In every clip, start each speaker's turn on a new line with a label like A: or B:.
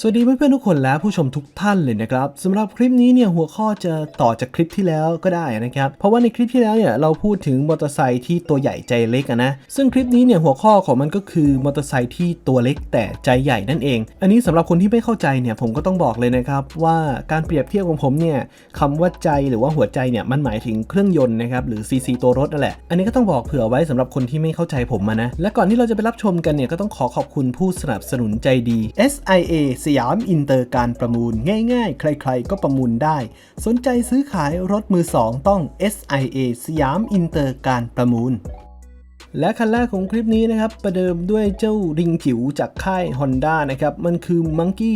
A: สวัสดีเพื่อนๆทุกคนและผู้ชมทุกท่านเลยนะครับสำหรับคลิปนี้เนี่ยหัวข้อจะต่อจากคลิปที่แล้วก็ได้นะครับเพราะว่าในคลิปที่แล้วเนี่ยเราพูดถึงมอเตอร์ไซค์ที่ตัวใหญ่ใจเล็กนะซึ่งคลิปนี้เนี่ยหัวข้อของมันก็คือมอเตอร์ไซค์ที่ตัวเล็กแต่ใจใหญ่นั่นเอง อันนี้สำหรับคนที่ไม่เข้าใจเนี่ยผมก็ต้องบอกเลยนะครับว่าการเปรียบเทียบของผมเนี่ยคำว่าใจหรือว่าหัวใจเนี่ยมันหมายถึงเครื่องยนต์นะครับหรือ CC ตัวรถนั่นแหละอันนี้ก็ต้องบอกเผื่อไว้สำหรับคนที่ไม่เข้าใจผมมานะและก่อนที่เราจะไปรับชมกันเนี่ยก็ต้องขอขอบคุณผู้สนับสนุนใจดี SIA สยามอินเตอร์การประมูลง่ายๆ ใครๆ ก็ประมูลได้ สนใจซื้อขายรถมือสองต้อง SIA สยามอินเตอร์การประมูล และคันแรกของคลิปนี้นะครับ ประเดิมด้วยเจ้าริงจิ๋วจากค่าย Honda นะครับ มันคือ Monkey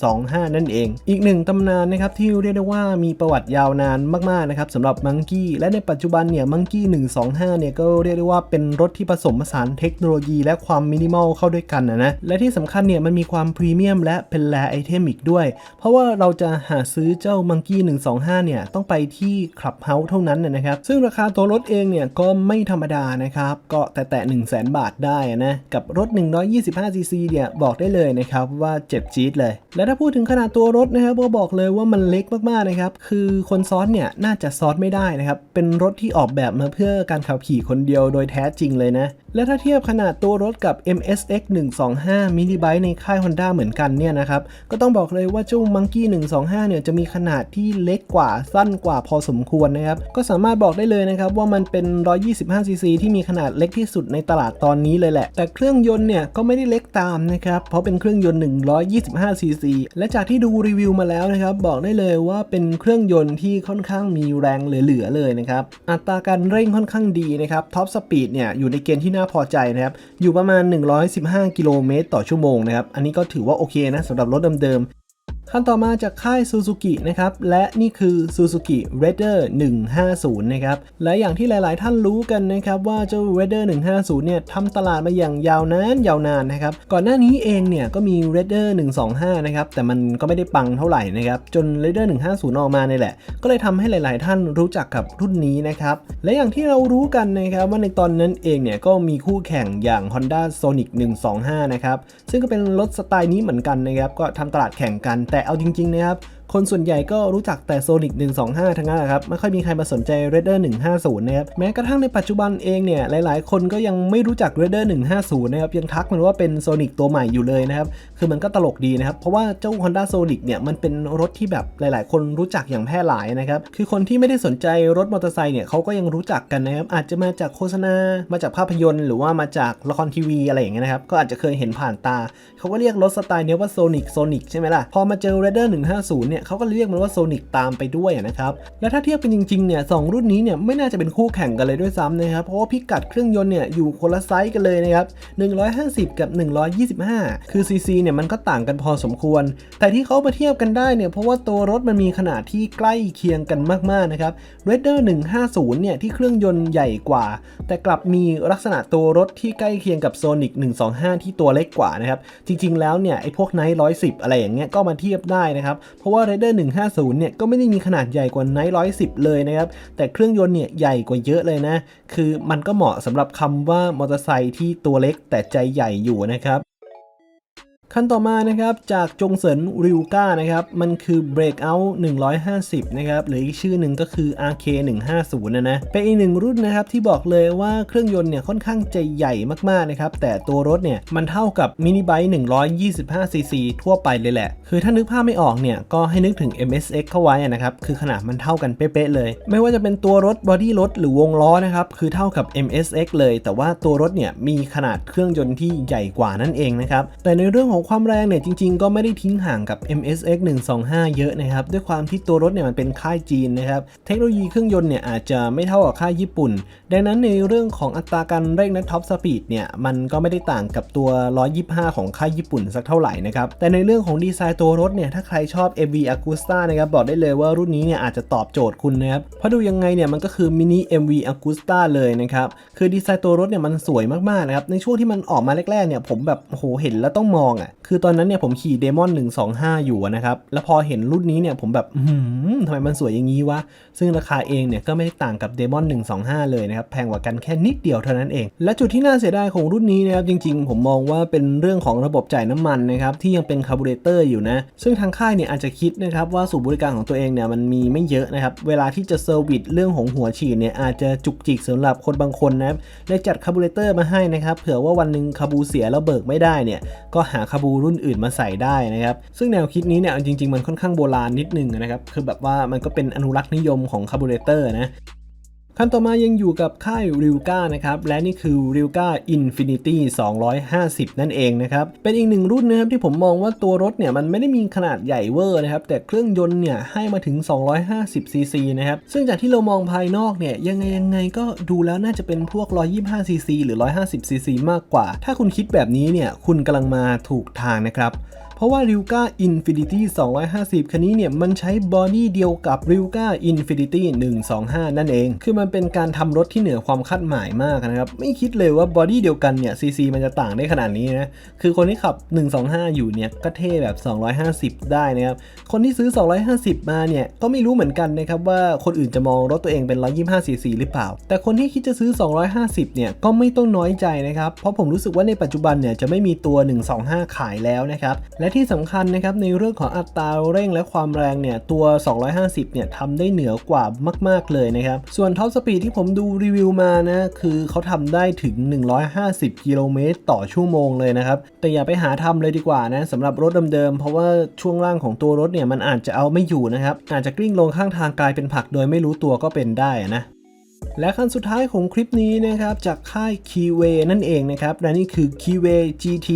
A: 125 นั่นเอง อีกหนึ่งตำนานนะครับ ที่เรียกได้ว่ามีประวัติยาวนานมาก ๆ นะครับสำหรับ Monkey และในปัจจุบันเนี่ย Monkey 125 เนี่ย ก็เรียกได้ว่าเป็นรถที่ผสมผสานเทคโนโลยี และความมินิมอลเข้าด้วยกันนะนะ และที่สำคัญเนี่ย มันมีความพรีเมียมและเป็นแรไอเทมอีกด้วย เพราะว่าเราจะหาซื้อเจ้า Monkey 125 เนี่ย ต้องไปที่ Clubhouse เท่านั้นนะนะครับ ซึ่งราคาตัวรถเองเนี่ยก็ไม่ธรรมดานะครับก็แต่แต่1 0 0 0 0 0 บาทได้นะ กับรถ 125cc เนี่ยบอกได้เลยนะครับว่าเจ็บจี๊ดเลย และถ้าพูดถึงขนาดตัวรถนะครับก็บอกเลยว่ามันเล็กมากๆนะครับ คือคนซ้อนเนี่ยน่าจะซ้อนไม่ได้นะครับ เป็นรถที่ออกแบบมาเพื่อการขับขี่คนเดียวโดยแท้จริงเลยนะ และถ้าเทียบขนาดตัวรถกับ MSX 125 mini bike ในค่าย Honda เหมือนกันเนี่ยนะครับ ก็ต้องบอกเลยว่าเจ้า Monkey 125 เนี่ยจะมีขนาดที่เล็กกว่าสั้นกว่าพอสมควรนะครับ ก็สามารถบอกได้เลยนะครับว่ามันเป็น 125cc ที่มีขนาดเล็กที่สุดในตลาดตอนนี้เลยแหละ แต่เครื่องยนต์เนี่ยก็ไม่ได้เล็กตามนะครับ เพราะเป็นเครื่องยนต์ 125cc และจากที่ดูรีวิวมาแล้วนะครับ บอกได้เลยว่าเป็นเครื่องยนต์ที่ค่อนข้างมีแรงเหลือๆเลยนะครับ อัตราการเร่งค่อนข้างดีนะครับ ท็อปสปีดเนี่ยอยู่ในเกณฑ์ที่น่าพอใจนะครับ อยู่ประมาณ 115 กิโลเมตรต่อชั่วโมงนะครับ อันนี้ก็ถือว่าโอเคนะสำหรับรถเดิม ขั้นต่อมาจากค่าย Suzuki นะครับ และนี่คือ Suzuki Raider 150 นะครับ และอย่างที่หลาย ๆ ท่านรู้กันนะครับว่าเจ้า Raider 150 เนี่ยทำตลาดมาอย่างยาวนานยาวนานนะครับ ก่อนหน้านี้เองเนี่ยก็มี Raider 125 นะครับ แต่มันก็ไม่ได้ปังเท่าไหร่นะครับ จน Raider 150 ออกมาเนี่ยแหละ ก็เลยทำให้หลาย ๆ ท่านรู้จักกับรุ่นนี้นะครับ และอย่างที่เรารู้กันนะครับว่าในตอนนั้นเองเนี่ยก็มีคู่แข่งอย่าง Honda Sonic 125 นะครับ ซึ่งก็เป็นรถสไตล์นี้เหมือนกันนะครับ ก็ทำตลาดแข่งกันแแต่เอาจริงๆนะครับ คนส่วนใหญ่ก็รู้จักแต่ Sonic 125 ทั้งนั้นแหละครับ ไม่ค่อยมีใครมาสนใจ r a d e r 150 นะครับ แม้กระทั่งในปัจจุบันเองเนี่ย หลายๆ คนก็ยังไม่รู้จัก r a d e r 150 นะครับ ยังทักมันว่าเป็น Sonic ตัวใหม่อยู่เลยนะครับ คือมันก็ตลกดีนะครับ เพราะว่าเจ้า Honda Sonic เนี่ย มันเป็นรถที่แบบหลาย ๆ คนรู้จักอย่างแพร่หลายนะครับ คือคนที่ไม่ได้สนใจรถมอเตอร์ไซค์เนี่ยเขาก็ยังรู้จักกันนะครับ อาจจะมาจากโฆษณา มาจากภาพยนตร์ หรือว่ามาจากละครทีวีอะไรอย่างเงี้ยนะครับ ก็อาจจะเคยเห็นผ่านตา เขาก็เรียกรถสไตล์เนี้ยว่า Sonic Sonic ใช่ไหมล่ะ พอมาเจอ r a d e r 150เนี่ยเขาก็เรียกมันว่า Sonic ตามไปด้วยนะครับ และถ้าเทียบกันจริงๆเนี่ยสองรุ่นนี้เนี่ยไม่น่าจะเป็นคู่แข่งกันเลยด้วยซ้ำนะครับ เพราะว่าพิกัดเครื่องยนต์เนี่ยอยู่คนละไซส์กันเลยนะครับ150 กับ 125 คือ CC เนี่ยมันก็ต่างกันพอสมควร แต่ที่เขามาเทียบกันได้เนี่ยเพราะว่าตัวรถมันมีขนาดที่ใกล้เคียงกันมากๆนะครับ Raider 150 เนี่ยที่เครื่องยนต์ใหญ่กว่า แต่กลับมีลักษณะตัวรถที่ใกล้เคียงกับ Sonic 125 ที่ตัวเล็กกว่านะครับ จริงๆแล้วเนี่ยไอ้พวก Night 110 อะไรอย่างเงี้ยก็มาเทียบได้นะครับ เพราะว่า Rider 150 เนี่ยก็ไม่ได้มีขนาดใหญ่กว่า Night 110 เลยนะครับ แต่เครื่องยนต์เนี่ยใหญ่กว่าเยอะเลยนะ คือมันก็เหมาะสำหรับคำว่ามอเตอร์ไซค์ที่ตัวเล็กแต่ใจใหญ่อยู่นะครับ ขั้นต่อมานะครับจากจงเสินริวก้านะครับ มันคือ Breakout 150 นะครับ หรืออีกชื่อหนึ่งก็คือ RK 150นะนะ เป็นอีกหนึ่งรุ่นนะครับ ที่บอกเลยว่าเครื่องยนต์เนี่ยค่อนข้างจะใหญ่มากๆนะครับ แต่ตัวรถเนี่ย มันเท่ากับมินิไบค์ 125cc ทั่วไปเลยแหละ คือถ้านึกภาพไม่ออกเนี่ย ก็ให้นึกถึง MSX เข้าไว้นะครับ คือขนาดมันเท่ากันเป๊ะๆเลย ไม่ว่าจะเป็นตัวรถบอดี้รถหรือวงล้อนะครับคือเท่ากับ MSX เลย แต่ว่าตัวรถเนี่ยมีขนาดเครื่องยนต์ที่ใหญ่กว่านั่นเองนะครับแต่ในเรื่องของความแรงเนี่ยจริง ๆ ก็ไม่ได้ทิ้งห่างกับ MSX 125 เยอะนะครับ ด้วยความที่ตัวรถเนี่ยมันเป็นค่ายจีนนะครับ เทคโนโลยีเครื่องยนต์เนี่ยอาจจะไม่เท่ากับค่ายญี่ปุ่น ดังนั้นในเรื่องของอัตราการเร่งและท็อปสปีดเนี่ยมันก็ไม่ได้ต่างกับตัว 125 ของค่ายญี่ปุ่นสักเท่าไหร่นะครับ แต่ในเรื่องของดีไซน์ตัวรถเนี่ยถ้าใครชอบ MV Agusta นะครับบอกได้เลยว่ารุ่นนี้เนี่ยอาจจะตอบโจทย์คุณนะครับ เพราะดูยังไงเนี่ยมันก็คือมินิ MV Agusta เลยนะครับ คือดีไซน์ตัวรถเนี่ยมันสวยมากๆนะครับ ในช่วงที่มันออกมาแรกๆเนี่ยผมแบบโหเห็นแล้วต้องมองอะคือตอนนั้นเนี่ยผมขี่เดมอน125 อยู่นะครับ แล้วพอเห็นรุ่นนี้เนี่ยผมแบบหืมทำไมมันสวยอย่างนี้วะ ซึ่งราคาเองเนี่ยก็ไม่ได้ต่างกับเดมอน125 เลยนะครับ แพงกว่ากันแค่นิดเดียวเท่านั้นเอง และจุดที่น่าเสียดายของรุ่นนี้นะครับจริงๆ ผมมองว่าเป็นเรื่องของระบบจ่ายน้ำมันนะครับที่ยังเป็นคาร์บูเรเตอร์อยู่นะ ซึ่งทางค่ายเนี่ยอาจจะคิดนะครับว่าสูตรบริการของตัวเองเนี่ยมันมีไม่เยอะนะครับเวลาที่จะเซอร์วิสเรื่องของหัวฉีดเนี่ยอาจจะจุกจิกสำหรับคนบางคนนะครับเลยจัดคาร์บูเรเตอร์มาให้นะครับเผื่อว่าวันหนึ่งคาบูเสียแล้วเบิกไม่ได้เนี่ยก็หาคาาบูรุ่นอื่นมาใส่ได้นะครับ ซึ่งแนวคิดนี้เนี่ยจริง ๆ มันค่อนข้างโบราณนิดนึงนะครับ คือแบบว่ามันก็เป็นอนุรักษ์นิยมของคาบูเรเตอร์นะ ขั้นต่อมายังอยู่กับค่ายริวกานะครับ และนี่คือริวกา Infinity 250 นั่นเองนะครับ เป็นอีกหนึ่งรุ่นนะครับที่ผมมองว่าตัวรถเนี่ยมันไม่ได้มีขนาดใหญ่เวอร์นะครับ แต่เครื่องยนต์เนี่ยให้มาถึง 250 ซีซีนะครับ ซึ่งจากที่เรามองภายนอกเนี่ยยังไงยังไงก็ดูแล้วน่าจะเป็นพวก 125 ซีซีหรือ 150 ซีซีมากกว่า ถ้าคุณคิดแบบนี้เนี่ยคุณกำลังมาถูกทางนะครับ เพราะว่า r i u k a Infinity 250 คันนี้เนี่ยมันใช้บอดี้เดียวกับ r i u k a Infinity 125 นั่นเอง คือมันเป็นการทำรถที่เหนือความคาดหมายมากนะครับ ไม่คิดเลยว่าบอดี้เดียวกันเนี่ย CC มันจะต่างได้ขนาดนี้นะ คือคนที่ขับ 125 อยู่เนี่ยก็เท่แบบ 250 ได้นะครับ คนที่ซื้อ 250 มาเนี่ยก็ไม่รู้เหมือนกันนะครับว่าคนอื่นจะมองรถตัวเองเป็น 125 cc หรือเปล่า แต่คนที่คิดจะซื้อ 250 เนี่ยก็ไม่ต้องน้อยใจนะครับ เพราะผมรู้สึกว่าในปัจจุบันเนี่ยจะไม่มีตัว 125 ขายแล้วนะครับและและที่สำคัญนะครับในเรื่องของอัตราเร่งและความแรงเนี่ยตัว 250 เนี่ยทำได้เหนือกว่ามาก ๆ เลยนะครับ ส่วนท็อปสปีดที่ผมดูรีวิวมานะคือเขาทำได้ถึง 150 กิโลเมตรต่อชั่วโมงเลยนะครับ แต่อย่าไปหาทำเลยดีกว่านะสำหรับรถเดิมๆ เพราะว่าช่วงล่างของตัวรถเนี่ยมันอาจจะเอาไม่อยู่นะครับ อาจจะกลิ้งลงข้างทางกลายเป็นผักโดยไม่รู้ตัวก็เป็นได้นะ และคันสุดท้ายของคลิปนี้นะครับจากค่าย Keyway นั่นเองนะครับและนี่คือ Keyway GT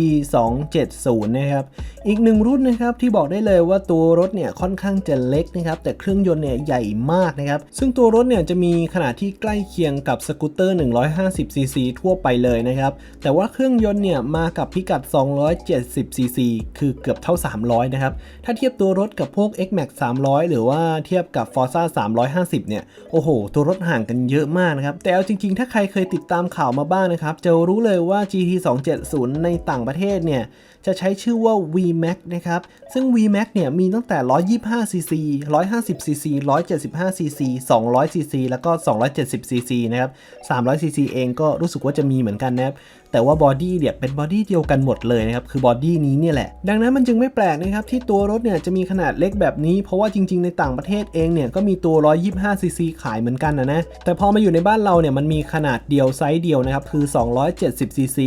A: 270นะครับอีกหนึ่งรุ่นนะครับที่บอกได้เลยว่าตัวรถเนี่ยค่อนข้างจะเล็กนะครับแต่เครื่องยนต์เนี่ยใหญ่มากนะครับซึ่งตัวรถเนี่ยจะมีขนาดที่ใกล้เคียงกับสกูตเตอร์ 150cc ทั่วไปเลยนะครับแต่ว่าเครื่องยนต์เนี่ยมากับพิกัด 270cc คือเกือบเท่า 300นะครับถ้าเทียบตัวรถกับพวก X-Max 300 หรือว่าเทียบกับ Forza 350เนี่ยโอ้โห ตัวรถห่างกันเยอะมากนะครับ แต่เอาจริงๆ ถ้าใครเคยติดตามข่าวมาบ้างนะครับ จะรู้เลยว่า GT 270ในต่างประเทศเนี่ยจะใช้ชื่อว่า VMAX นะครับ ซึ่ง VMAX เนี่ยมีตั้งแต่ 125cc 150cc 175cc 200cc แล้วก็ 270cc นะครับ 300cc เองก็รู้สึกว่าจะมีเหมือนกันนะครับ แต่ว่าบอดี้เนี่ยเป็นบอดี้เดียวกันหมดเลยนะครับ คือบอดี้นี้เนี่ยแหละ ดังนั้นมันจึงไม่แปลกนะครับ ที่ตัวรถเนี่ยจะมีขนาดเล็กแบบนี้ เพราะว่าจริง ๆ ในต่างประเทศเองเนี่ยก็มีตัว 125cc ขายเหมือนกันนะนะ แต่พอมาอยู่ในบ้านเราเนี่ยมันมีขนาดเดียวไซส์เดียวนะครับคือ 270cc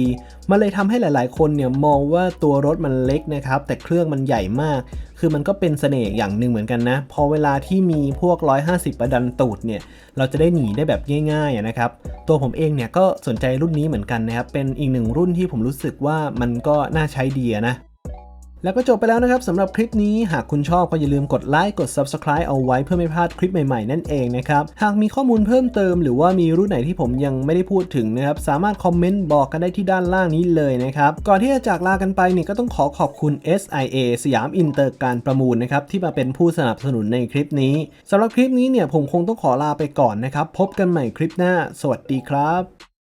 A: มันเลยทำให้หลาย ๆ คนเนี่ยมองว่าตัวรถมันเล็กนะครับแต่เครื่องมันใหญ่มาก คือมันก็เป็นเสน่ห์อย่างหนึ่งเหมือนกันนะ พอเวลาที่มีพวก 150 ประดันตูดเนี่ยเราจะได้หนีได้แบบง่าย ๆ นะครับ ตัวผมเองเนี่ยก็สนใจรุ่นนี้เหมือนกันนะครับเป็นอีกหนึ่งรุ่นที่ผมรู้สึกว่ามันก็น่าใช้ดีนะ แล้วก็จบไปแล้วนะครับสำหรับคลิปนี้หากคุณชอบก็อย่าลืมกดไลค์กด Subscribe เอาไว้เพื่อไม่พลาดคลิปใหม่ๆ นั่นเองนะครับ หากมีข้อมูลเพิ่มเติม หรือว่ามีรุ่นไหนที่ผมยังไม่ได้พูดถึงนะครับ สามารถคอมเมนต์บอกกันได้ที่ด้านล่างนี้เลยนะครับ ก่อนที่จะจากลากันไปเนี่ยก็ต้องขอขอบคุณ SIA สยามอินเตอร์การประมูลนะครับที่มาเป็นผู้สนับสนุนในคลิปนี้สำหรับคลิปนี้เนี่ยผมคงต้องขอลาไปก่อนนะครับพบกันใหม่คลิปหน้า สวัสดีครับ